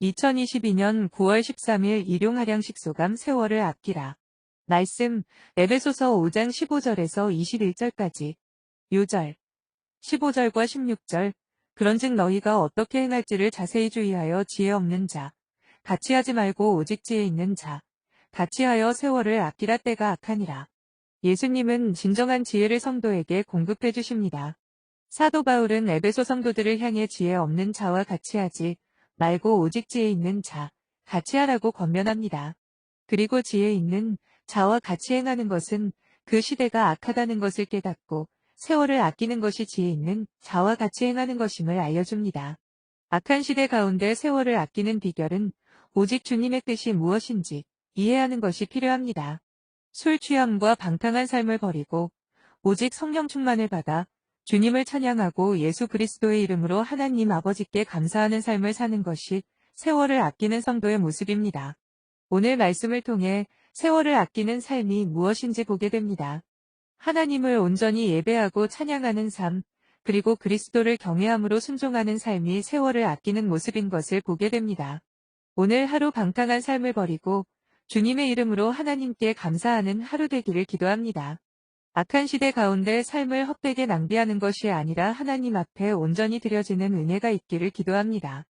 2022년 9월 13일 일용 하량 식소감 세월을 아끼라. 말씀 에베소서 5장 15절에서 21절까지 요절 15절과 16절 그런즉 너희가 어떻게 행할지를 자세히 주의하여 지혜 없는 자 같이 하지 말고 오직 지혜 있는 자 같이 하여 세월을 아끼라 때가 악하니라. 예수님은 진정한 지혜를 성도에게 공급해 주십니다. 사도 바울은 에베소 성도들을 향해 지혜 없는 자와 같이 하지 말고 오직 지혜 있는 자, 같이 하라고 권면합니다. 그리고 지혜 있는 자와 같이 행하는 것은 그 시대가 악하다는 것을 깨닫고 세월을 아끼는 것이 지혜 있는 자와 같이 행하는 것임을 알려줍니다. 악한 시대 가운데 세월을 아끼는 비결은 오직 주님의 뜻이 무엇인지 이해하는 것이 필요합니다. 술 취함과 방탕한 삶을 버리고 오직 성령 충만을 받아 주님을 찬양하고 예수 그리스도의 이름으로 하나님 아버지께 감사하는 삶을 사는 것이 세월을 아끼는 성도의 모습입니다. 오늘 말씀을 통해 세월을 아끼는 삶이 무엇인지 보게 됩니다. 하나님을 온전히 예배하고 찬양하는 삶, 그리고 그리스도를 경외함으로 순종하는 삶이 세월을 아끼는 모습인 것을 보게 됩니다. 오늘 하루 방탕한 삶을 버리고 주님의 이름으로 하나님께 감사하는 하루 되기를 기도합니다. 악한 시대 가운데 삶을 헛되게 낭비하는 것이 아니라 하나님 앞에 온전히 드려지는 은혜가 있기를 기도합니다.